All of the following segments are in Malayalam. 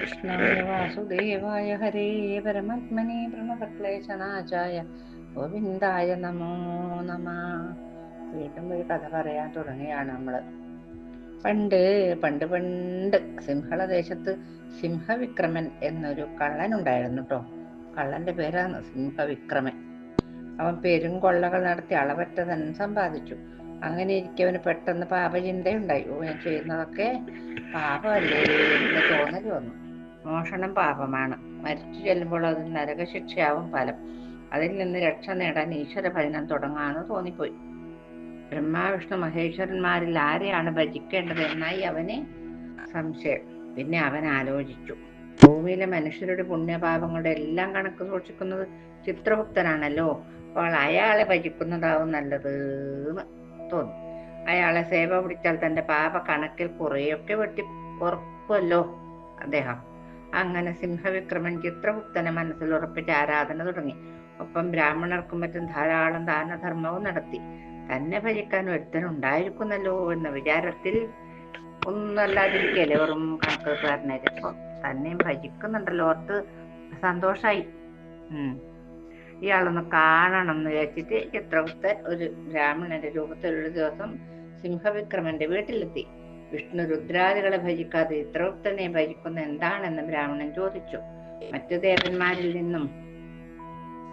കൃഷ്ണായ വാസുദേവായ ഹരേ പരമാത്മനെ പ്രണവക്ലേശനാചായ ഗോവിന്ദായ നമോ നമ. വീണ്ടും ഒരു കഥ പറയാൻ തുടങ്ങിയാണ് നമ്മൾ. പണ്ട് പണ്ട് പണ്ട് സിംഹളദേശത്ത് സിംഹവിക്രമൻ എന്നൊരു കള്ളൻ ഉണ്ടായിരുന്നു കേട്ടോ കള്ളന്റെ പേരാണ് സിംഹവിക്രമൻ. അവൻ പെരും കൊള്ളകൾ നടത്തി അളവറ്റ ധനം സമ്പാദിച്ചു. അങ്ങനെ ഇരിക്കവന് പെട്ടെന്ന് പാപചിന്തയുണ്ടായി. ഓ ഞാൻ ചെയ്യുന്നതൊക്കെ പാപമല്ലേ എന്ന് തോന്നൽ വന്നു. മോഷണം പാപമാണ്. മരിച്ചു ചെല്ലുമ്പോൾ അത് നരകശിക്ഷയാവും ഫലം. അതിൽ നിന്ന് രക്ഷ നേടാൻ ഈശ്വര ഭജനം തുടങ്ങാമെന്ന് തോന്നിപ്പോയി. ബ്രഹ്മാവിഷ്ണു മഹേശ്വരന്മാരിൽ ആരെയാണ് ഭജിക്കേണ്ടത് എന്നായി അവന് സംശയം. പിന്നെ അവൻ ആലോചിച്ചു. ഭൂമിയിലെ മനുഷ്യരുടെ പുണ്യപാപങ്ങളുടെ എല്ലാം കണക്ക് സൂക്ഷിക്കുന്നത് ചിത്രഗുപ്തനാണല്ലോ. അപ്പോൾ അയാളെ ഭജിക്കുന്നതാവും നല്ലത് തോന്നി. അയാളെ സേവ പിടിച്ചാൽ തന്റെ പാപ കണക്കിൽ കുറേയൊക്കെ വെട്ടി. ഉറപ്പല്ലോ അദ്ദേഹം. അങ്ങനെ സിംഹവിക്രമൻ ചിത്രഗുപ്തനെ മനസ്സിൽ ഉറപ്പിച്ച് ആരാധന തുടങ്ങി. ഒപ്പം ബ്രാഹ്മണർക്കും മറ്റും ധാരാളം ദാനധർമ്മവും നടത്തി. തന്നെ ഭജിക്കാൻ ഒരുത്തനുണ്ടായിരിക്കുന്നല്ലോ എന്ന വിചാരത്തിൽ ഒന്നല്ലാതിരിക്കല്ലേ വെറും കണക്കുകാരനായിട്ട്? തന്നെയും ഭജിക്കുന്നുണ്ടല്ലോ. ഓർത്ത് സന്തോഷായി. ഉം. ഇയാളൊന്ന് കാണണം എന്ന് വിചാരിച്ചിട്ട് ചിത്രഗുപ്തൻ ഒരു ബ്രാഹ്മണന്റെ രൂപത്തിലുള്ള ദിവസം സിംഹവിക്രമന്റെ വീട്ടിലെത്തി. വിഷ്ണു രുദ്രാദികളെ ഭജിക്കാതെ ഇത്രോക്തനെ ഭജിക്കുന്ന എന്താണെന്ന് ബ്രാഹ്മണൻ ചോദിച്ചു. മറ്റു ദേവന്മാരിൽ നിന്നും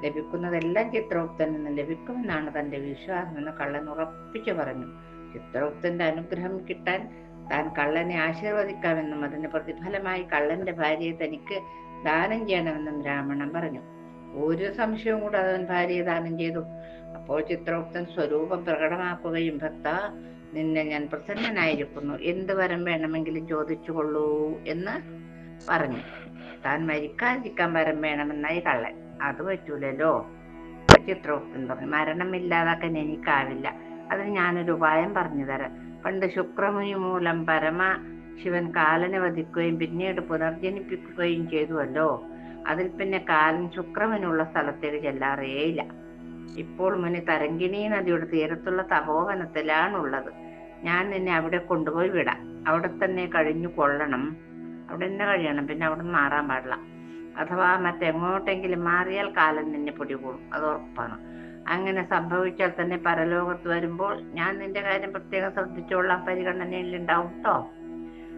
ലഭിക്കുന്നതെല്ലാം ചിത്രോക്തൻ നിന്ന് ലഭിക്കുമെന്നാണ് തന്റെ വിശ്വാസം എന്ന് കള്ളൻ ഉറപ്പിച്ചു പറഞ്ഞു. ചിത്രോക്തന്റെ അനുഗ്രഹം കിട്ടാൻ താൻ കള്ളനെ ആശീർവദിക്കാമെന്നും അതിന് പ്രതിഫലമായി കള്ളന്റെ ഭാര്യയെ തനിക്ക് ദാനം ചെയ്യണമെന്നും ബ്രാഹ്മണൻ പറഞ്ഞു. ഒരു സംശയവും കൂടെ അവൻ ഭാര്യയെ ദാനം ചെയ്തു. അപ്പോൾ ചിത്രോക്തൻ സ്വരൂപം പ്രകടമാക്കുകയും ഭക്ത നിന്നെ ഞാൻ പ്രസന്നനായിരിക്കുന്നു. എന്ത് വരം വേണമെങ്കിലും ചോദിച്ചുകൊള്ളൂ എന്ന് പറഞ്ഞു. താൻ മരിക്കാതിരിക്കാൻ വരം വേണമെന്നായി കള്ളൻ. അത് പറ്റൂലല്ലോ. ചിത്രഗുപ്തൻ പറഞ്ഞു. മരണം ഇല്ലാതാക്കാൻ എനിക്കാവില്ല. അതിന് ഞാനൊരു ഉപായം പറഞ്ഞു തരാം. പണ്ട് ശുക്രമുനി മൂലം പരമ ശിവൻ കാലനെ വധിക്കുകയും പിന്നീട് പുനർജനിപ്പിക്കുകയും ചെയ്തുവല്ലോ. അതിൽ പിന്നെ കാലൻ ശുക്രമനുള്ള സ്ഥലത്തേക്ക് ചെല്ലാറേയില്ല. ഇപ്പോൾ മുനി തരങ്കിണി നദിയുടെ തീരത്തുള്ള തപോവനത്തിലാണുള്ളത്. ഞാൻ നിന്നെ അവിടെ കൊണ്ടുപോയി വിടാം. അവിടെ തന്നെ കഴിഞ്ഞു കൊള്ളണം. അവിടെ തന്നെ കഴിയണം. പിന്നെ അവിടെ നിന്ന് മാറാൻ പാടില്ല. അഥവാ മറ്റെങ്ങോട്ടെങ്കിലും മാറിയാൽ കാലം നിന്നെ പിടികൂടും. അത് ഉറപ്പാണ്. അങ്ങനെ സംഭവിച്ചാൽ തന്നെ പരലോകത്ത് വരുമ്പോൾ ഞാൻ നിന്റെ കാര്യം പ്രത്യേകം ശ്രദ്ധിച്ചോളാം. പരിഗണനയിൽ ഉണ്ടാവും കേട്ടോ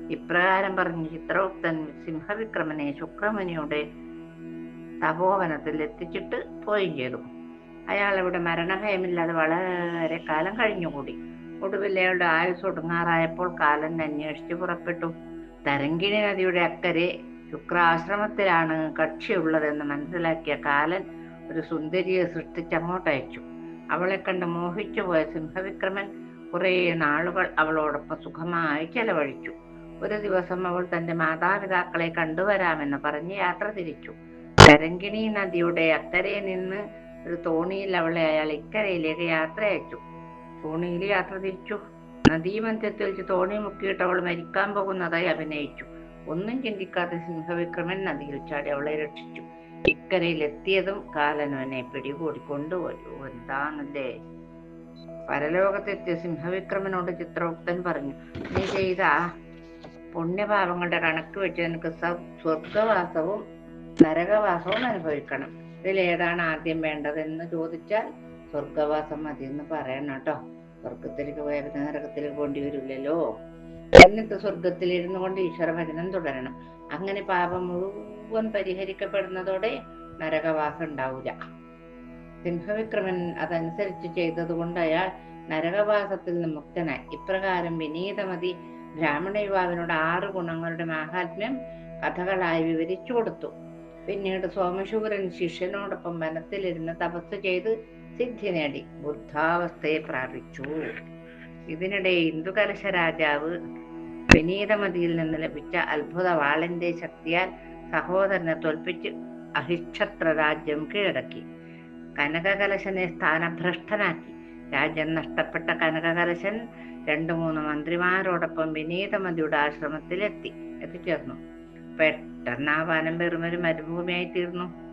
ഇപ്രകാരം പറഞ്ഞ് ചിത്രഗുപ്തൻ സിംഹവിക്രമനെ ശുക്രമുനിയുടെ തപോവനത്തിൽ എത്തിച്ചിട്ട് പോയി ചെയ്തു അയാൾ ഇവിടെ മരണഭയമില്ലാതെ വളരെ കാലം കഴിഞ്ഞുകൂടി. ഒടുവിൽ അയാളുടെ ആയുസ് ഒടുങ്ങാറായപ്പോൾ കാലൻ അന്വേഷിച്ച് പുറപ്പെട്ടു. തരങ്കിണി നദിയുടെ അക്കരെ ശുക്രാശ്രമത്തിലാണ് കക്ഷിയുള്ളതെന്ന് മനസ്സിലാക്കിയ കാലൻ ഒരു സുന്ദരിയെ സൃഷ്ടിച്ച് അങ്ങോട്ട് അയച്ചു. അവളെ കണ്ട് മോഹിച്ചു പോയ സിംഹവിക്രമൻ കുറേ നാളുകൾ അവളോടൊപ്പം സുഖമായി ചെലവഴിച്ചു. ഒരു ദിവസം അവൾ തന്റെ മാതാപിതാക്കളെ കണ്ടുവരാമെന്ന് പറഞ്ഞ് യാത്ര തിരിച്ചു. തരങ്കിണി നദിയുടെ അക്കരെ നിന്ന് ഒരു തോണിയിൽ അവളെ അയാൾ ഇക്കരയിലേക്ക് യാത്ര അയച്ചു തോണിയിൽ യാത്ര തിരിച്ചു. നദീമന്ത്യത്തിൽ വെച്ച് തോണി മുക്കിയിട്ട് അവൾ മരിക്കാൻ പോകുന്നതായി അഭിനയിച്ചു. ഒന്നും ചിന്തിക്കാത്ത സിംഹവിക്രമൻ നദിയിൽ ചാടി അവളെ രക്ഷിച്ചു. ഇക്കരയിൽ എത്തിയതും കാലനവനെ പിടികൂടി കൊണ്ടുപോയി എന്താണല്ലേ? പരലോകത്തെത്തിയ സിംഹവിക്രമനോട് ചിത്രഗുപ്തൻ പറഞ്ഞു നീ ചെയ്ത പുണ്യഭാവങ്ങളുടെ കണക്ക് വെച്ച് നിനക്ക് സ്വർഗവാസവും നരകവാസവും അനുഭവിക്കണം. ഇതിൽ ഏതാണ് ആദ്യം വേണ്ടതെന്ന് ചോദിച്ചാൽ സ്വർഗവാസം മതി എന്ന് പറയണം കേട്ടോ. സ്വർഗത്തിലേക്ക് പോയാൽ നരകത്തിലേക്ക് പോണ്ടി വരില്ലല്ലോ? എന്നിട്ട് സ്വർഗത്തിൽ ഇരുന്നു കൊണ്ട് ഈശ്വര ഭജനം തുടരണം. അങ്ങനെ പാപം മുഴുവൻ പരിഹരിക്കപ്പെടുന്നതോടെ നരകവാസം ഉണ്ടാവില്ല സിംഹവിക്രമൻ അതനുസരിച്ച് ചെയ്തതുകൊണ്ട് അയാൾ നരകവാസത്തിൽ നിന്ന് മുക്തനായി. ഇപ്രകാരം വിനീതമതി ബ്രാഹ്മണ യുവാവിനോട് ആറ് ഗുണങ്ങളുടെ മാഹാത്മ്യം കഥകളായി വിവരിച്ചു കൊടുത്തു. പിന്നീട് സോമശൂരൻ ശിഷ്യനോടൊപ്പം വനത്തിലിരുന്ന് തപസ് ചെയ്ത് സിദ്ധി നേടി ബുദ്ധാവസ്ഥയെ പ്രാപിച്ചു. ഇതിനിടെ ഇന്ദുകലശ രാജാവ് വിനീതമതിയിൽ നിന്ന് ലഭിച്ച അത്ഭുത വാളിന്റെ ശക്തിയാൽ സഹോദരനെ തോൽപ്പിച്ച് അഹിക്ഷത്ര രാജ്യം കീഴടക്കി. കനകകലശനെ സ്ഥാനഭ്രഷ്ടനാക്കി. രാജ്യം നഷ്ടപ്പെട്ട കനകകലശൻ രണ്ടു മൂന്ന് മന്ത്രിമാരോടൊപ്പം വിനീതമതിയുടെ ആശ്രമത്തിലെത്തി. എത്തിച്ചേർന്നു. പെട്ടെന്ന് ആ വനം വെറുമൊരു മരുഭൂമിയായി തീർന്നു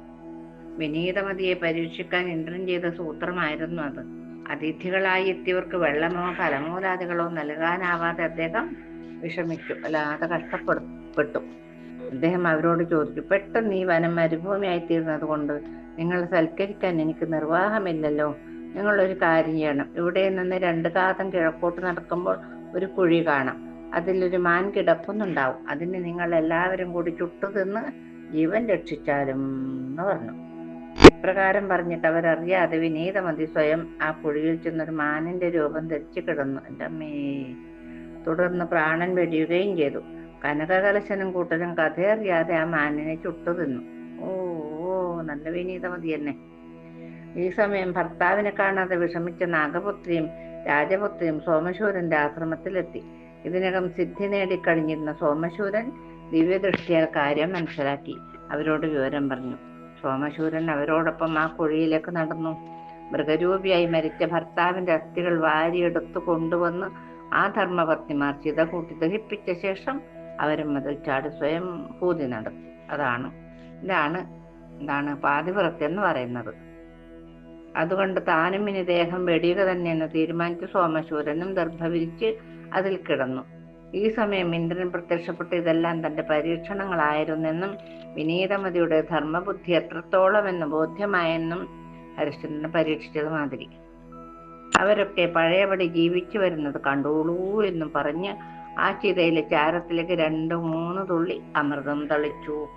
വിനീതമതിയെ പരീക്ഷിക്കാൻ ഇന്ദ്രൻ ചെയ്ത സൂത്രമായിരുന്നു അത്. അതിഥികളായി എത്തിയവർക്ക് വെള്ളമോ ഫലമൂലാദികളോ നൽകാനാവാതെ അദ്ദേഹം വിഷമിച്ചു അല്ലാതെ കഷ്ടപ്പെടുപ്പെട്ടു അദ്ദേഹം അവരോട് ചോദിച്ചു പെട്ടെന്ന് ഈ വനം മരുഭൂമിയായി തീർന്നത് കൊണ്ട് നിങ്ങൾ സൽക്കരിക്കാൻ എനിക്ക് നിർവാഹമില്ലല്ലോ. നിങ്ങളൊരു കാര്യം ചെയ്യണം. ഇവിടെ നിന്ന് രണ്ട് കാതം കിഴക്കോട്ട് നടക്കുമ്പോൾ ഒരു കുഴി കാണാം. അതിലൊരു മാൻ കിടപ്പുന്നുണ്ടാവും. അതിന് നിങ്ങൾ എല്ലാവരും കൂടി ചുട്ടു തിന്ന് ജീവൻ രക്ഷിച്ചാലും എന്ന് പറഞ്ഞു. ഇപ്രകാരം പറഞ്ഞിട്ട് അവരറിയാതെ വിനീതമതി സ്വയം ആ കുഴിയിൽ ചെന്നൊരു മാനിന്റെ രൂപം ധരിച്ചു കിടന്നു. എന്റെ അമ്മേ തുടർന്ന് പ്രാണൻ വെടിയുകയും ചെയ്തു. കനകകലശനും കൂട്ടരും കഥയറിയാതെ ആ മാനിനെ ചുട്ടു തിന്നു. ഓ ഓ നല്ല വിനീതമതി തന്നെ ഈ സമയം ഭർത്താവിനെ കാണാതെ വിഷമിച്ച നാഗപുത്രിയും രാജപുത്രിയും സോമശൂരന്റെ ആശ്രമത്തിലെത്തി. ഇതിനകം സിദ്ധി നേടിക്കഴിഞ്ഞിരുന്ന സോമശൂരൻ ദിവ്യദൃഷ്ടിയാൽ കാര്യം മനസ്സിലാക്കി. അവരോട് വിവരം പറഞ്ഞു. സോമശൂരൻ അവരോടൊപ്പം ആ കുഴിയിലേക്ക് നടന്നു. മൃഗരൂപിയായി മരിച്ച ഭർത്താവിന്റെ അസ്ഥികൾ വാരിയെടുത്തു കൊണ്ടുവന്ന് ആ ധർമ്മപത്നിമാർ ചിത കൂട്ടി ദഹിപ്പിച്ച ശേഷം അവരും അതിൽ ചാടി സ്വയം പൂതി നടത്തി. അതാണ് ഇതാണ് എന്താണ് പാതിവ്രത്യം എന്ന് പറയുന്നത്. അതുകൊണ്ട് താനും ഇനി ദേഹം വെടിയുക തന്നെയെന്ന് തീരുമാനിച്ച് സോമശൂരനും ദർഭവിരിച്ച് അതിൽ കിടന്നു. ഈ സമയം ഇന്ദ്രൻ പ്രത്യക്ഷപ്പെട്ട് ഇതെല്ലാം തന്റെ പരീക്ഷണങ്ങളായിരുന്നെന്നും വിനീതമതിയുടെ ധർമ്മബുദ്ധി എത്രത്തോളം എന്ന് ബോധ്യമായെന്നും ഹരിശ്ചന്ദ്രൻ പരീക്ഷിച്ചത് മാതിരി. അവരൊക്കെ പഴയപടി ജീവിച്ചു വരുന്നത് കണ്ടോളൂ എന്നും പറഞ്ഞ് ആ ചിതയിലെ ചാരത്തിലേക്ക് രണ്ടു മൂന്ന് തുള്ളി അമൃതം തളിച്ചു.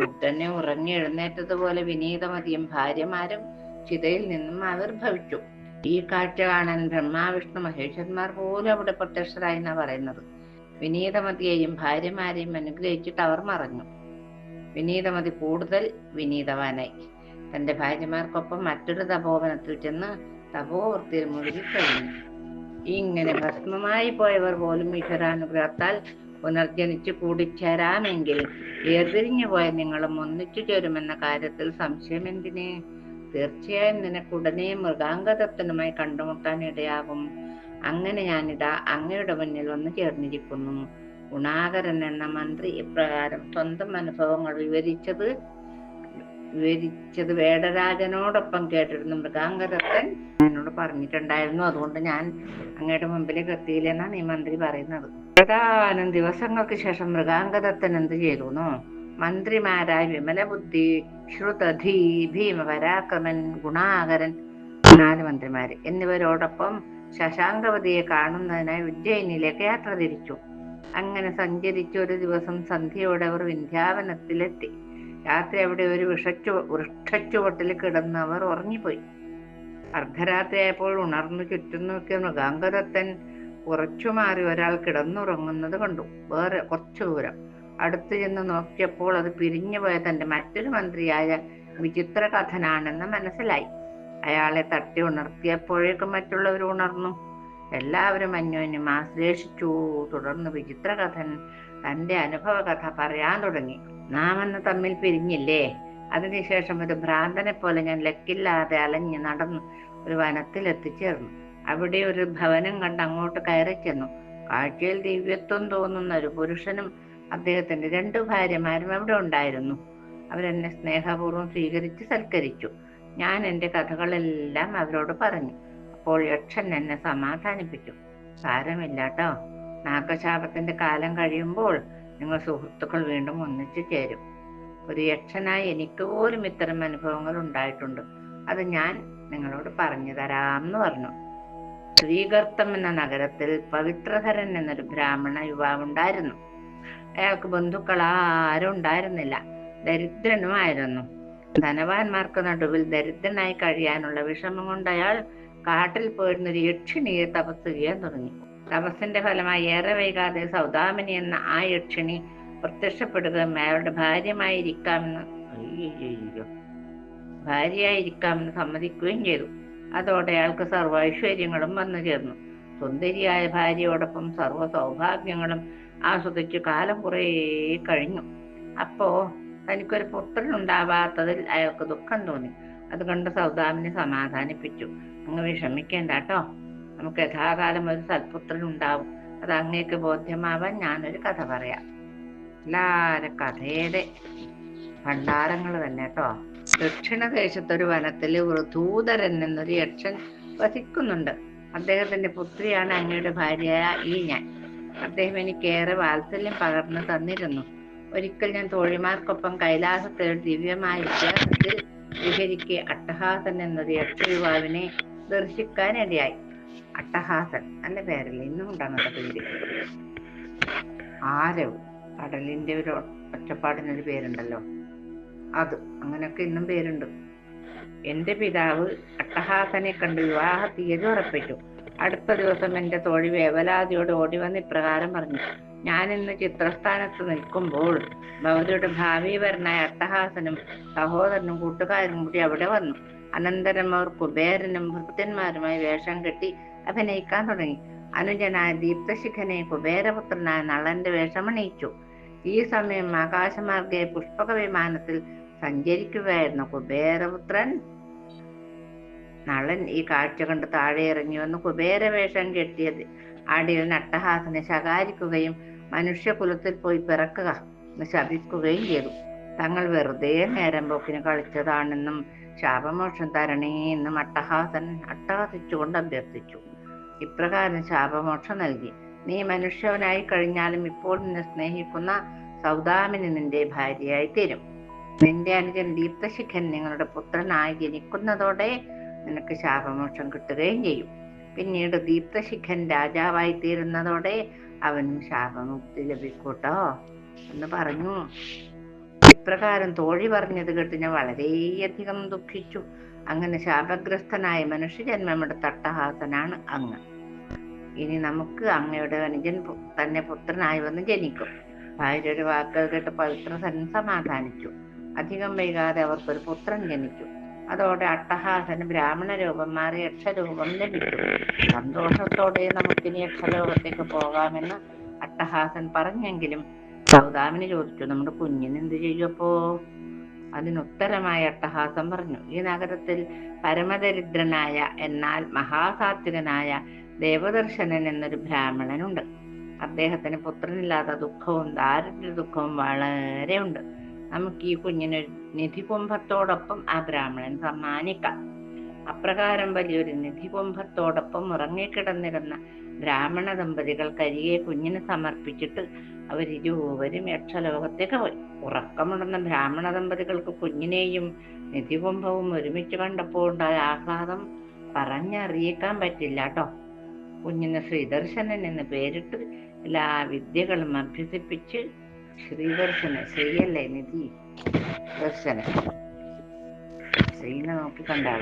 ഉടനെ ഉറങ്ങി എഴുന്നേറ്റതുപോലെ വിനീതമതിയും ഭാര്യമാരും ചിതയിൽ നിന്നും ആവിർഭവിച്ചു. ഈ കാഴ്ച കാണാൻ ബ്രഹ്മാവിഷ്ണു മഹേശ്വന്മാർ പോലും അവിടെ പ്രത്യക്ഷരായി എന്നാ പറയുന്നത്. വിനീതമതിയെയും ഭാര്യമാരെയും അനുഗ്രഹിച്ചിട്ട് അവർ മറഞ്ഞു. വിനീതമതി കൂടുതൽ വിനീതവാനായി. തന്റെ ഭാര്യമാർക്കൊപ്പം മറ്റൊരു തപോവനത്തിൽ ചെന്ന് തപോവൃത്തിയിൽ മുഴുകി കഴിഞ്ഞു. ഇങ്ങനെ ഭസ്മമായി പോയവർ പോലും ഈശ്വരാനുഗ്രഹത്താൽ പുനർജനിച്ചു കൂടിച്ചേരാമെങ്കിൽ വേർതിരിഞ്ഞു പോയ നിങ്ങളും ഒന്നിച്ചു ചേരുമെന്ന കാര്യത്തിൽ സംശയം എന്തിനെ തീർച്ചയായും നിനക്കുടനെ മൃഗാംഗതത്വനുമായി കണ്ടുമുട്ടാൻ ഇടയാകും. അങ്ങനെ ഞാനിതാ അങ്ങയുടെ മുന്നിൽ വന്ന് ചേർന്നിരിക്കുന്നു. ഗുണാകരൻ എന്ന മന്ത്രി ഇപ്രകാരം സ്വന്തം അനുഭവങ്ങൾ വിവരിച്ചത് വിവരിച്ചത് വേടരാജനോടൊപ്പം കേട്ടിരുന്നു. മൃഗാങ്കരത്തൻ എന്നോട് പറഞ്ഞിട്ടുണ്ടായിരുന്നു. അതുകൊണ്ട് ഞാൻ അങ്ങയുടെ മുമ്പിലെ എത്തിയില്ലെന്നാണ് ഈ മന്ത്രി പറയുന്നത്. ഏതാനും ദിവസങ്ങൾക്ക് ശേഷം മൃഗാംഗദത്തൻ എന്ത് ചെയ്തു മന്ത്രിമാരായ വിമല ബുദ്ധി ശ്രുതധി ഭീമപരാക്രമൻ ഗുണാകരൻ നാല് മന്ത്രിമാര് എന്നിവരോടൊപ്പം ശശാങ്കവതിയെ കാണുന്നതിനായി ഉജ്ജയിനിലേക്ക് യാത്ര തിരിച്ചു. അങ്ങനെ സഞ്ചരിച്ച് ഒരു ദിവസം സന്ധ്യയോടെ അവർ വിന്ധ്യാവനത്തിലെത്തി. രാത്രി അവിടെ ഒരു വിഷച്ചു വൃക്ഷച്ചുവട്ടിൽ കിടന്ന് അവർ ഉറങ്ങിപ്പോയി. അർദ്ധരാത്രിയായപ്പോൾ ഉണർന്നു ചുറ്റും നോക്കിയ മൃഗാംഗദത്തൻ കുറച്ചു മാറി ഒരാൾ കിടന്നുറങ്ങുന്നത് കണ്ടു. വേറെ കുറച്ചു ദൂരം. അടുത്തു ചെന്ന് നോക്കിയപ്പോൾ അത് പിരിഞ്ഞുപോയ തന്റെ മറ്റൊരു മന്ത്രിയായ വിചിത്ര കഥനാണെന്ന് മനസ്സിലായി. അയാളെ തട്ടി ഉണർത്തിയപ്പോഴേക്കും മറ്റുള്ളവർ ഉണർന്നു. എല്ലാവരും അന്യോന്യം ആശ്ലേഷിച്ചു. തുടർന്ന് വിചിത്രകഥൻ തന്റെ അനുഭവ കഥ പറയാൻ തുടങ്ങി. നാം അന്ന് തമ്മിൽ പിരിഞ്ഞില്ലേ? അതിനുശേഷം ഒരു ഭ്രാന്തനെ പോലെ ഞാൻ ലക്കില്ലാതെ അലഞ്ഞ് നടന്നു ഒരു വനത്തിൽ എത്തിച്ചേർന്നു. അവിടെ ഒരു ഭവനം കണ്ട് അങ്ങോട്ട് കയറി ചെന്നു. കാഴ്ചയിൽ ദിവ്യത്വം തോന്നുന്ന ഒരു പുരുഷനും അദ്ദേഹത്തിന്റെ രണ്ടു ഭാര്യമാരും അവിടെ ഉണ്ടായിരുന്നു. അവരെന്നെ സ്നേഹപൂർവം സ്വീകരിച്ച് സൽക്കരിച്ചു. ഞാൻ എന്റെ കഥകളെല്ലാം അവരോട് പറഞ്ഞു. അപ്പോൾ യക്ഷൻ എന്നെ സമാധാനിപ്പിച്ചു സാരമില്ലാട്ടോ. നാഗശാപത്തിന്റെ കാലം കഴിയുമ്പോൾ നിങ്ങൾ സുഹൃത്തുക്കൾ വീണ്ടും ഒന്നിച്ചു ചേരും. ഒരു യക്ഷനായി എനിക്ക് പോലും ഇത്തരം അനുഭവങ്ങൾ ഉണ്ടായിട്ടുണ്ട്. അത് ഞാൻ നിങ്ങളോട് പറഞ്ഞു തരാം എന്ന് പറഞ്ഞു. ശ്രീകർത്തം എന്ന നഗരത്തിൽ പവിത്രധരൻ എന്നൊരു ബ്രാഹ്മണ യുവാവുണ്ടായിരുന്നു അയാൾക്ക് ബന്ധുക്കൾ ആരും ഉണ്ടായിരുന്നില്ല. ദരിദ്രനുമായിരുന്നു. ധനവാന്മാർക്ക് നടുവിൽ ദരിദ്രനായി കഴിയാനുള്ള വിഷമം കൊണ്ട് അയാൾ കാട്ടിൽ പോയിരുന്ന ഒരു യക്ഷിണിയെ തപസ് ചെയ്യാൻ തുടങ്ങി. തപസ്സിന്റെ ഫലമായി ഏറെ വൈകാതെ സൗദാമിനി എന്ന ആ യക്ഷിണി പ്രത്യക്ഷപ്പെടുകയും അയാളുടെ ഭാര്യമായിരിക്കാമെന്ന് ഭാര്യയായിരിക്കാമെന്ന് സമ്മതിക്കുകയും ചെയ്തു. അതോടെ അയാൾക്ക് സർവ ഐശ്വര്യങ്ങളും വന്നു ചേർന്നു. സുന്ദരിയായ ഭാര്യയോടൊപ്പം സർവ സൗഭാഗ്യങ്ങളും ആസ്വദിച്ച് കാലം കുറേ കഴിഞ്ഞു. അപ്പോ തനിക്കൊരു പുത്രൻ ഉണ്ടാവാത്തതിൽ അയാൾക്ക് ദുഃഖം തോന്നി. അതുകൊണ്ട് കണ്ട് സൗദാമിനെ സമാധാനിപ്പിച്ചു. അങ്ങ് വിഷമിക്കേണ്ട കേട്ടോ. നമുക്ക് യഥാകാലം ഒരു സൽപുത്രൻ ഉണ്ടാവും അത് അങ്ങേക്ക് ബോധ്യമാവാൻ ഞാനൊരു കഥ പറയാം. എല്ലാരും കഥയുടെ ഭണ്ഡാരങ്ങൾ തന്നെ കേട്ടോ. ദക്ഷിണദേശത്തൊരു വനത്തിൽ ഒരു ദൂതരൻ എന്നൊരു യക്ഷൻ വസിക്കുന്നുണ്ട്. അദ്ദേഹത്തിന്റെ പുത്രിയാണ് അങ്ങയുടെ ഭാര്യയായ ഈ ഞാൻ. അദ്ദേഹം എനിക്കേറെ വാത്സല്യം പകർന്നു തന്നിരുന്നു. ഒരിക്കൽ ഞാൻ തോഴിമാർക്കൊപ്പം കൈലാസത്തെ ഒരു ദിവ്യമായ ഇതിഹാസത്തിൽ വിഹരിക്കെ അട്ടഹാസൻ എന്നൊരു യക്ഷയുവാവിനെ ദർശിക്കാനിടയായി അട്ടഹാസൻ നല്ല പേരിൽ ഇന്നും ഉണ്ടാകുന്ന പേര് ആരവ് കടലിന്റെ ഒരു ഒറ്റപ്പാടിനൊരു പേരുണ്ടല്ലോ. അത് അങ്ങനെയൊക്കെ ഇന്നും പേരുണ്ട്. എന്റെ പിതാവ് അട്ടഹാസനെ കണ്ട് വിവാഹ തീയതി ഉറപ്പിച്ചു. അടുത്ത ദിവസം എന്റെ തോഴി വേവലാതിയോട് ഓടി വന്ന് ഇപ്രകാരം പറഞ്ഞു ഞാൻ ഇന്ന് ചിത്രസ്ഥാനത്ത് നിൽക്കുമ്പോൾ ഭവതിയുടെ ഭാവീവരനായ അട്ടഹാസനും സഹോദരനും കൂട്ടുകാരും കൂടി അവിടെ വന്നു. അനന്തരം അവർ കുബേരനും ഭൃത്യന്മാരുമായി വേഷം കെട്ടി അഭിനയിക്കാൻ തുടങ്ങി. അനുജനായ ദീപ്തശിഖനെ കുബേരപുത്രനായ നളന്റെ വേഷമണിയിച്ചു ഈ സമയം ആകാശമാർഗെ പുഷ്പക വിമാനത്തിൽ സഞ്ചരിക്കുകയായിരുന്നു കുബേരപുത്രൻ. നളൻ ഈ കാഴ്ച കണ്ട് താഴെ ഇറങ്ങി വന്ന് കുബേരവേഷം കെട്ടിയത് അടിയിൽ നട്ടഹാസനെ ശകാരിക്കുകയും മനുഷ്യകുലത്തിൽ പോയി പിറക്കുക എന്ന് ശപിക്കുകയും ചെയ്തു. തങ്ങൾ വെറുതെ നേരം പോക്കിന് കളിച്ചതാണെന്നും ശാപമോക്ഷം തരണേ എന്നും അട്ടഹാസൻ അട്ടഹസിച്ചുകൊണ്ട് അഭ്യർത്ഥിച്ചു. ഇപ്രകാരം ശാപമോക്ഷം നൽകി. നീ മനുഷ്യവനായി കഴിഞ്ഞാലും ഇപ്പോൾ നിന്നെ സ്നേഹിക്കുന്ന സൗദാമിന് നിന്റെ ഭാര്യയായി തീരും. നിന്റെ അനുജൻ ദീപ്തശിഖൻ നിങ്ങളുടെ പുത്രനായി ജനിക്കുന്നതോടെ നിനക്ക് ശാപമോക്ഷം കിട്ടുകയും ചെയ്യും. പിന്നീട് ദീപ്തശിഖൻ രാജാവായി തീരുന്നതോടെ അവനും ശാപമുക്തി ലഭിക്കൂട്ടോ? എന്ന് പറഞ്ഞു. ഇപ്രകാരം തോഴി പറഞ്ഞത് കേട്ട് ഞാൻ വളരെയധികം ദുഃഖിച്ചു. അങ്ങനെ ശാപഗ്രസ്തനായ മനുഷ്യജന്മമെടുത്ത തട്ടഹാസനാണ് അങ്ങ്. ഇനി നമുക്ക് അങ്ങയുടെ അനുജൻ തന്നെ പുത്രനായി വന്ന് ജനിക്കും. ഭാര്യയുടെ വാക്കുകൾ കേട്ട് പവിത്രസൻ സമാധാനിച്ചു. അധികം വൈകാതെ അവർക്കൊരു പുത്രൻ ജനിച്ചു. അതോടെ അട്ടഹാസന് ബ്രാഹ്മണ രൂപം മാറി യക്ഷരൂപം ലഭിച്ചു. സന്തോഷത്തോടെ നമുക്കിനി യക്ഷലോകത്തേക്ക് പോകാമെന്ന് അട്ടഹാസൻ പറഞ്ഞെങ്കിലും സൗദാമിന് ചോദിച്ചു നമ്മുടെ കുഞ്ഞിന് എന്ത് ചെയ്യപ്പോ അതിനുത്തരമായ അട്ടഹാസം പറഞ്ഞു. ഈ നഗരത്തിൽ പരമദരിദ്രനായ എന്നാൽ മഹാസാത്വികനായ ദേവദർശനൻ എന്നൊരു ബ്രാഹ്മണനുണ്ട്. അദ്ദേഹത്തിന് പുത്രനില്ലാത്ത ദുഃഖവും ദാരിദ്ര്യ ദുഃഖവും വളരെ ഉണ്ട്. നമുക്ക് ഈ കുഞ്ഞിനൊരു നിധികുംഭത്തോടൊപ്പം ആ ബ്രാഹ്മണൻ സമ്മാനിക്കാം. അപ്രകാരം വലിയൊരു നിധി കുംഭത്തോടൊപ്പം ഉറങ്ങിക്കിടന്നിരുന്ന ബ്രാഹ്മണ ദമ്പതികൾ കരിയെ കുഞ്ഞിന് സമർപ്പിച്ചിട്ട് അവരിരുവരും യക്ഷലോകത്തേക്ക് പോയി. ഉറക്കമുണ്ടെന്ന ബ്രാഹ്മണ ദമ്പതികൾക്ക് കുഞ്ഞിനെയും നിധികുംഭവും ഒരുമിച്ച് കണ്ടപ്പോൾ ഉണ്ടായ ആഹ്ലാദം പറഞ്ഞറിയിക്കാൻ പറ്റില്ല കേട്ടോ കുഞ്ഞിന് ശ്രീദർശനൻ എന്ന് പേരിട്ട് എല്ലാ വിദ്യകളും അഭ്യസിപ്പിച്ച് ശ്രീദർശന ശ്രീയല്ലേ നിധി? ദർശന ശ്രീനെ നോക്കി കണ്ടാൾ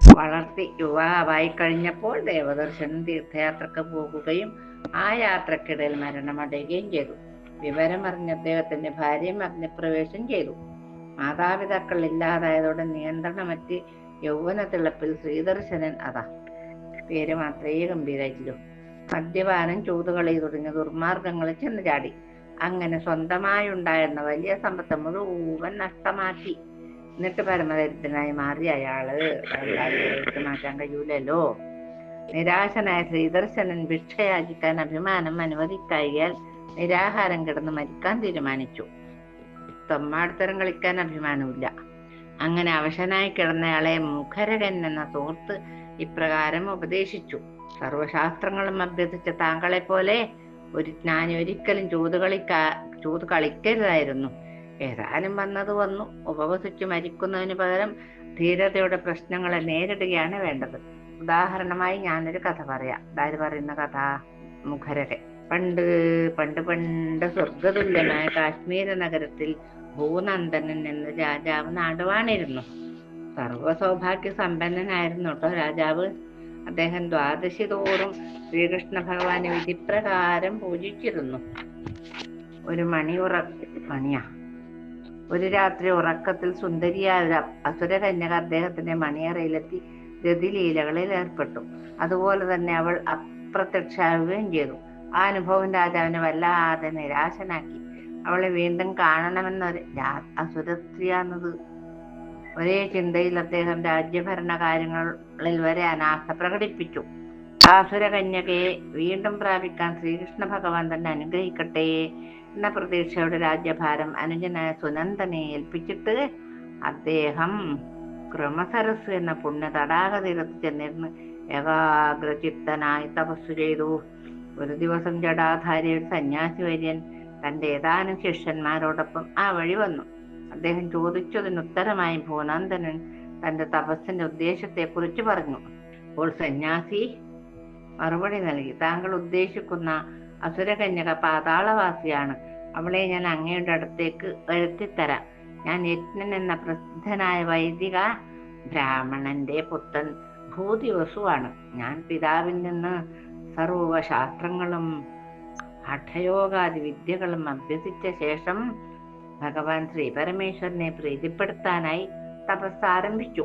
വളർത്തി യുവാവായി കഴിഞ്ഞപ്പോൾ ദേവദർശനം തീർത്ഥയാത്രക്ക് പോകുകയും ആ യാത്രക്കിടയിൽ മരണമടയുകയും ചെയ്തു. വിവരമറിഞ്ഞ അദ്ദേഹത്തിന്റെ ഭാര്യയും അഗ്നിപ്രവേശം ചെയ്തു. മാതാപിതാക്കൾ ഇല്ലാതായതോടെ നിയന്ത്രണമറ്റ് യൗവന തിളപ്പിൽ ശ്രീദർശനൻ അതാ. പേര് മാത്രമേ ഗംഭീരായിട്ടുള്ളൂ. മദ്യപാനം ചൂതുകളി തുടങ്ങിയ ദുർമാർഗങ്ങളിൽ ചെന്ന് ചാടി. അങ്ങനെ സ്വന്തമായി ഉണ്ടായിരുന്ന വലിയ സമ്പത്ത് മുഴുവൻ നഷ്ടമാക്കി. എന്നിട്ട് പരമദരിദ്രനായി മാറി അയാൾ. മാറ്റാൻ കഴിയൂലല്ലോ. നിരാശനായ ശ്രീദർശനൻ ഭിക്ഷയാചിക്കാൻ അഭിമാനം അനുവദിക്കായാൽ നിരാഹാരം കിടന്ന് മരിക്കാൻ തീരുമാനിച്ചു. തൊമ്മാടത്തരം കളിക്കാൻ അഭിമാനമില്ല. അങ്ങനെ അവശനായി കിടന്നയാളെ മുഖരകൻ എന്ന സുഹൃത്ത് ഇപ്രകാരം ഉപദേശിച്ചു. സർവശാസ്ത്രങ്ങളും അഭ്യസിച്ച താങ്കളെ പോലെ ഒരു ജ്ഞാനി ഒരിക്കലും ചൂത് കളിക്കാ ചൂത് കളിക്കരുതായിരുന്നു. ഏതായാലും വന്നത് വന്നു. ഉപവസിച്ചു മരിക്കുന്നതിന് പകരം ധീരതയുടെ പ്രശ്നങ്ങളെ നേരിടുകയാണ് വേണ്ടത്. ഉദാഹരണമായി ഞാനൊരു കഥ പറയാം. അതായത് പറയുന്ന കഥ മുഖരകെ പണ്ട് പണ്ട് പണ്ട് സ്വർഗതുല്യമായ കാശ്മീര നഗരത്തിൽ ഭൂനന്ദനൻ എന്ന രാജാവ് നാടുവാണിരുന്നു. സർവ സൗഭാഗ്യ സമ്പന്നനായിരുന്നു കേട്ടോ രാജാവ്. അദ്ദേഹം ദ്വാദശി തോറും ശ്രീകൃഷ്ണ ഭഗവാനെ വിധിപ്രകാരം പൂജിച്ചിരുന്നു. ഒരു മണി ഉറ മണിയാ? ഒരു രാത്രി ഉറക്കത്തിൽ സുന്ദരിയായ ഒരു അസുര കന്യക അദ്ദേഹത്തിന്റെ മണിയറയിലെത്തി രതിലീലകളിൽ ഏർപ്പെട്ടു അതുപോലെ തന്നെ അവൾ അപ്രത്യക്ഷാവുകയും ചെയ്തു. ആ അനുഭവം രാജാവിനെ വല്ലാതെ നിരാശനാക്കി. അവളെ വീണ്ടും കാണണമെന്നൊരു രാ- അസുരസ്ത്രീയാന്നത് ഒരേ ചിന്തയിൽ അദ്ദേഹം രാജ്യഭരണ കാര്യങ്ങളിൽ വരെ അനാസ്ഥ പ്രകടിപ്പിച്ചു. ആസുരകന്യകയെ വീണ്ടും പ്രാപിക്കാൻ ശ്രീകൃഷ്ണ ഭഗവാൻ തന്നെ അനുഗ്രഹിക്കട്ടെ എന്ന പ്രതീക്ഷയുടെ രാജ്യഭാരം അനുജനായ സുനന്ദനെ ഏൽപ്പിച്ചിട്ട് അദ്ദേഹം ക്രമസരസ് എന്ന പുണ്യ തടാക തീരത്ത് ചെന്നിരുന്ന് ഏകാഗ്രചിത്തനായി തപസ്സു ചെയ്തു. ഒരു ദിവസം ജടാധാരി സന്യാസി വര്യൻ തന്റെ ഏതാനും ശിഷ്യന്മാരോടൊപ്പം ആ വഴി വന്നു. അദ്ദേഹം ചോദിച്ചതിന് ഉത്തരമായി ഭൂനന്ദനൻ തന്റെ തപസ്സിന്റെ ഉദ്ദേശത്തെ കുറിച്ച് പറഞ്ഞു. അപ്പോൾ സന്യാസി മറുപടി നൽകി. താങ്കൾ ഉദ്ദേശിക്കുന്ന അസുരകന്യക പാതാളവാസിയാണ്. അവളെ ഞാൻ അങ്ങയുടെ അടുത്തേക്ക് വരുത്തിത്തരാം. ഞാൻ യജ്ഞൻ എന്ന പ്രസിദ്ധനായ വൈദിക ബ്രാഹ്മണന്റെ പുത്രൻ ഭൂതിവസുവാണ്. ഞാൻ പിതാവിൽ നിന്ന് സർവ ശാസ്ത്രങ്ങളും ഹഠയോഗാദി വിദ്യകളും അഭ്യസിച്ച ശേഷം ഭഗവാൻ ശ്രീ പരമേശ്വരനെ പ്രീതിപ്പെടുത്താനായി തപസ് ആരംഭിച്ചു.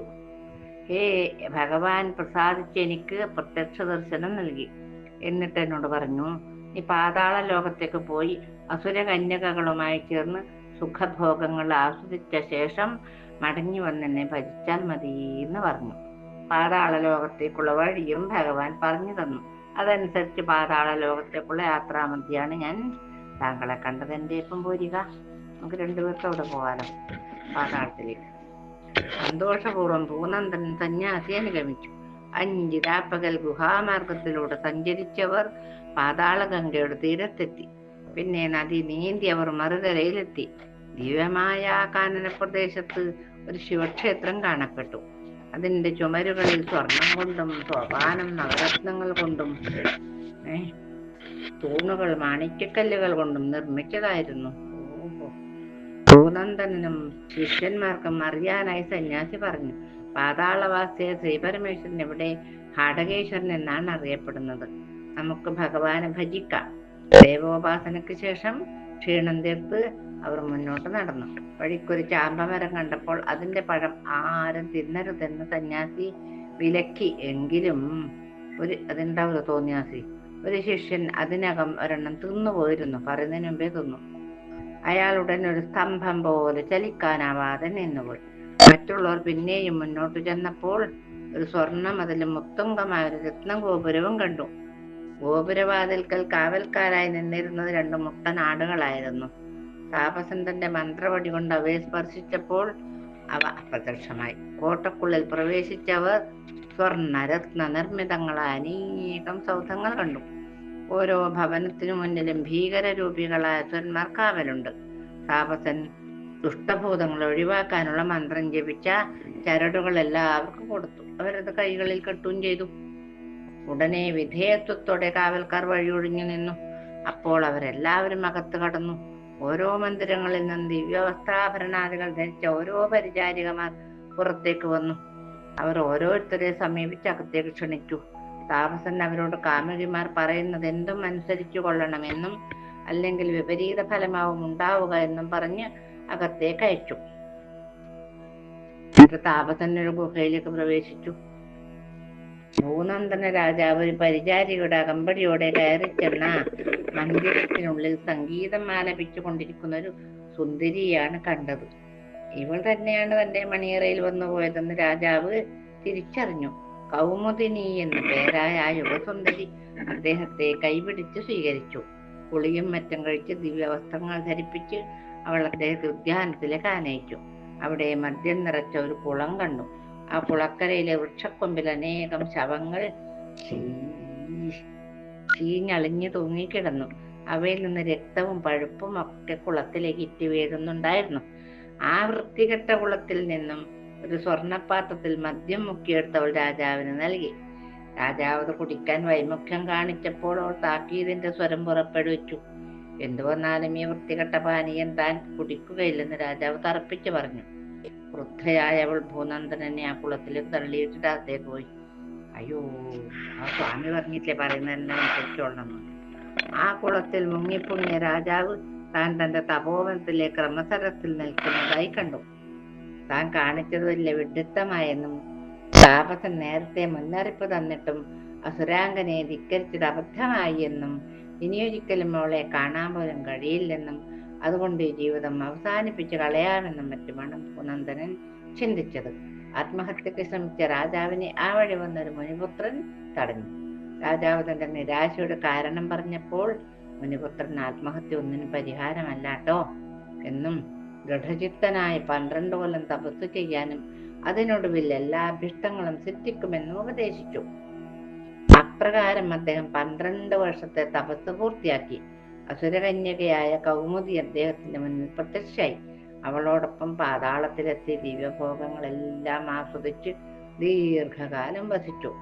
ഹേ ഭഗവാൻ പ്രസാദിച്ച് എനിക്ക് പ്രത്യക്ഷ ദർശനം നൽകി. എന്നിട്ട് എന്നോട് പറഞ്ഞു നീ പാതാള ലോകത്തേക്ക് പോയി അസുര കന്യകകളുമായി ചേർന്ന് സുഖഭോഗങ്ങൾ ആസ്വദിച്ച ശേഷം മടങ്ങി വന്നെന്നെ ഭജിച്ചാൽ മതി എന്ന് പറഞ്ഞു. പാതാള ലോകത്തേക്കുള്ള വഴിയും ഭഗവാൻ പറഞ്ഞു തന്നു. അതനുസരിച്ച് പാതാള ലോകത്തേക്കുള്ള യാത്രാമധ്യാണ് ഞാൻ താങ്കളെ കണ്ടത്. എന്റെ ഇപ്പം പോരിക? നമുക്ക് രണ്ടുപേർക്ക് അവിടെ പോകാലോ? പാതാളത്തിലേക്ക്. സന്തോഷപൂർവം പൂനന്ദൻ സന്യാസി അനുഗമിച്ചു. അഞ്ച് രാപ്പകൽ ഗുഹാമാർഗത്തിലൂടെ സഞ്ചരിച്ചവർ പാതാളഗംഗയുടെ തീരത്തെത്തി. പിന്നെ നദി നീന്തി അവർ മറുകരയിലെത്തി ദിവ്യമായ കാനന പ്രദേശത്ത് ഒരു ശിവക്ഷേത്രം കാണപ്പെട്ടു. അതിന്റെ ചുമരുകളിൽ സ്വർണം കൊണ്ടും സോപാനം നവരത്നങ്ങൾ കൊണ്ടും തൂണുകൾ മാണിക്യക്കല്ലുകൾ കൊണ്ടും നിർമ്മിച്ചതായിരുന്നു. ഭൂനന്ദനും ശിഷ്യന്മാർക്കും അറിയാനായി സന്യാസി പറഞ്ഞു പാതാളവാസിയ ശ്രീപരമേശ്വരൻ ഇവിടെ ഹാടകേശ്വരൻ എന്നാണ് അറിയപ്പെടുന്നത്. നമുക്ക് ഭഗവാനെ ഭജിക്കാം. ദേവോപാസനയ്ക്ക് ശേഷം ക്ഷീണം തീർത്ത് അവർ മുന്നോട്ട് നടന്നു. വഴിക്കൊരു ചാമ്പമരം കണ്ടപ്പോൾ അതിന്റെ പഴം ആരും തിന്നരുതെന്ന് സന്യാസി വിലക്കി. എങ്കിലും ഒരു അതുണ്ടാവുക തോന്നിയാസി ഒരു ശിഷ്യൻ അതിനകം ഒരെണ്ണം തിന്നുപോയിരുന്നു പറയുന്നതിന് മുമ്പേ തിന്നു. അയാൾ ഉടൻ ഒരു സ്തംഭം പോലെ ചലിക്കാനാവാതെ നിന്നുപോയി. മറ്റുള്ളവർ പിന്നെയും മുന്നോട്ട് ചെന്നപ്പോൾ ഒരു സ്വർണം അതിൽ മുത്തുങ്കമായ ഒരു രത്നം ഗോപുരവും കണ്ടു. ഗോപുരവാതിൽക്കൽ കാവൽക്കാരായി നിന്നിരുന്നത് രണ്ട് മുട്ടനാടുകളായിരുന്നു താപസന്തന്റെ മന്ത്രവടി കൊണ്ട് അവയെ സ്പർശിച്ചപ്പോൾ അവ അപ്രത്യക്ഷമായി. കോട്ടക്കുള്ളിൽ പ്രവേശിച്ചവർ സ്വർണ രത്ന നിർമ്മിതങ്ങളായ അനേകം സൗധങ്ങൾ കണ്ടു. ഓരോ ഭവനത്തിനു മുന്നിലും ഭീകരരൂപികളായ സ്വന്മാർ കാവലുണ്ട്. താപസൻ ദുഷ്ടഭൂതങ്ങൾ ഒഴിവാക്കാനുള്ള മന്ത്രം ജപിച്ച ചരടുകൾ എല്ലാവർക്കും കൊടുത്തു. അവരത് കൈകളിൽ കെട്ടുകയും ചെയ്തു. ഉടനെ വിധേയത്വത്തോടെ കാവൽക്കാർ വഴിയൊഴിഞ്ഞു നിന്നു. അപ്പോൾ അവരെല്ലാവരും അകത്ത് കടന്നു. ഓരോ മന്ദിരങ്ങളിൽ നിന്ന് ദിവ്യവസ്ത്രാഭരണാദികൾ ധരിച്ച ഓരോ പരിചാരികമാർ പുറത്തേക്ക് വന്നു. അവർ ഓരോരുത്തരെ സമീപിച്ച് അകത്തേക്ക് ക്ഷണിച്ചു. താപസൻ അവരോട് കാമുകിമാർ പറയുന്നത് എന്തും അനുസരിച്ചു കൊള്ളണമെന്നും അല്ലെങ്കിൽ വിപരീത ഫലമാവും ഉണ്ടാവുക എന്നും പറഞ്ഞ് അകത്തേക്ക് അയച്ചു. താപസൻ ഒരു ഗുഹയിലേക്ക് പ്രവേശിച്ചു. ഭൂനന്ദന രാജാവ് ഒരു പരിചാരിയുടെ അകമ്പടിയോടെ കയറി ചെന്ന മന്ദിരത്തിനുള്ളിൽ സംഗീതം ആലപിച്ചു കൊണ്ടിരിക്കുന്ന ഒരു സുന്ദരിയാണ് കണ്ടത്. ഇവൾ തന്നെയാണ് തന്റെ മണിയറയിൽ വന്നു പോയതെന്ന് രാജാവ് തിരിച്ചറിഞ്ഞു. കൗമുദിനി എന്ന പേരായ ആ യുവസുന്ദരി അദ്ദേഹത്തെ കൈപിടിച്ച് സ്വീകരിച്ചു. കുളിയും മറ്റും കഴിച്ച് ദിവ്യവസ്ത്രങ്ങൾ ധരിപ്പിച്ച് അവൾ അദ്ദേഹത്തെ ഉദ്യാനത്തിലേക്ക് ആനയിച്ചു. അവിടെ മദ്യം നിറച്ച ഒരു കുളം കണ്ടു. ആ പുളക്കരയിലെ വൃക്ഷക്കൊമ്പിൽ അനേകം ശവങ്ങൾ ചീഞ്ഞളിഞ്ഞു തൂങ്ങിക്കിടന്നു. അവയിൽ നിന്ന് രക്തവും പഴുപ്പും ഒക്കെ കുളത്തിലേക്ക് ഇറ്റി വീഴുന്നുണ്ടായിരുന്നു. ആ വൃത്തികെട്ട കുളത്തിൽ നിന്നും ഒരു സ്വർണപാത്രത്തിൽ മദ്യം മുക്കിയെടുത്തവൾ രാജാവിന് നൽകി. രാജാവ് അത് കുടിക്കാൻ വൈമുഖ്യം കാണിച്ചപ്പോൾ അവൾ താക്കീതിന്റെ സ്വരം പുറപ്പെടുവിച്ചു. എന്തു വന്നാലും ഈ വൃത്തികെട്ട പാനീയം താൻ കുടിക്കുകയില്ലെന്ന് രാജാവ് തറപ്പിച്ചു പറഞ്ഞു. വൃദ്ധയായ അവൾ ഭൂനന്ദനെ ആ കുളത്തിൽ തള്ളിയിട്ടിട്ട് പോയി. അയ്യോ ആ സ്വാമി പറഞ്ഞില്ലേ പറയുന്നതെല്ലാം അനുസരിച്ചോളണം ആ കുളത്തിൽ മുങ്ങിപ്പൊങ്ങിയ രാജാവ് താൻ തന്റെ തപോവനത്തിലെ ക്രമസരത്തിൽ നിൽക്കുന്നതായി കണ്ടു. താൻ കാണിച്ചത് വലിയ വിഡിത്തമായെന്നും താപസൻ നേരത്തെ മുന്നറിയിപ്പ് തന്നിട്ടും അസുരാംഗനെ ധിക്കരിച്ചത് അബദ്ധമായി എന്നും ഇനിയൊരിക്കലും അവളെ കാണാൻ പോലും കഴിയില്ലെന്നും അതുകൊണ്ട് ഈ ജീവിതം അവസാനിപ്പിച്ച് കളയാമെന്നും മറ്റുമാണ് ഭൂനന്ദനൻ ചിന്തിച്ചത്. ആത്മഹത്യക്ക് ശ്രമിച്ച രാജാവിനെ ആ വഴി വന്നൊരു മുനിപുത്രൻ തടഞ്ഞു. രാജാവ് തന്റെ നിരാശയുടെ കാരണം പറഞ്ഞപ്പോൾ മുനിപുത്രൻ ആത്മഹത്യ ഒന്നിനും പരിഹാരമല്ലാട്ടോ എന്നും ദൃഢചിത്തനായി പന്ത്രണ്ട് കൊല്ലം തപസ് ചെയ്യാനും അതിനൊടുവിൽ എല്ലാ അഭിഷ്ടങ്ങളും സിദ്ധിക്കുമെന്നും ഉപദേശിച്ചു. അപ്രകാരം അദ്ദേഹം പന്ത്രണ്ട് വർഷത്തെ തപസ് പൂർത്തിയാക്കി. അസുരകന്യകയായ കൗമുദി അദ്ദേഹത്തിന്റെ മുന്നിൽ പ്രത്യക്ഷയായി. അവളോടൊപ്പം പാതാളത്തിലെത്തി ദിവ്യഭോഗങ്ങളെല്ലാം ആസ്വദിച്ച് ദീർഘകാലം വസിച്ചു.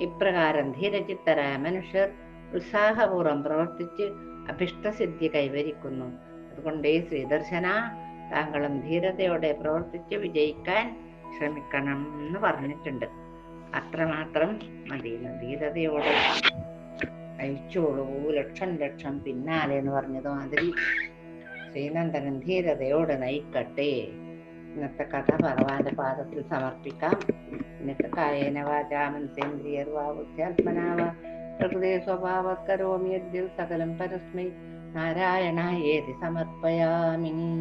ഇപ്രകാരം ധീരചിത്തരായ മനുഷ്യർ ഉത്സാഹപൂർവം പ്രവർത്തിച്ച് അഭിഷ്ടസിദ്ധി കൈവരിക്കുന്നു. അതുകൊണ്ട് ഈ ശ്രീദർശന താങ്കളും ധീരതയോടെ പ്രവർത്തിച്ച് വിജയിക്കാൻ ശ്രമിക്കണം എന്ന് പറഞ്ഞിട്ടുണ്ട്. അത്രമാത്രം മതി. ധീരതയോടെ അയച്ചോളൂ ലക്ഷം ലക്ഷം പിന്നാലെ എന്ന് പറഞ്ഞത് മാതിരി. ശ്രീനന്ദനൻ ധീരതയോടെ നയിക്കട്ടെ. ഇന്നത്തെ കഥ ഭഗവാന്റെ പാദത്തിൽ സമർപ്പിക്കാം. എന്നിട്ട് കായേന വാചാ മനസേന്ദ്രിയർവാബുദ്ധ്യാത്മനാവ പ്രകൃതി സ്വഭാവ കരോമി യദ്ദിൽ സകലം പരസ്മൈ. നാരായണ ഏതി സമർപ്പയാമി?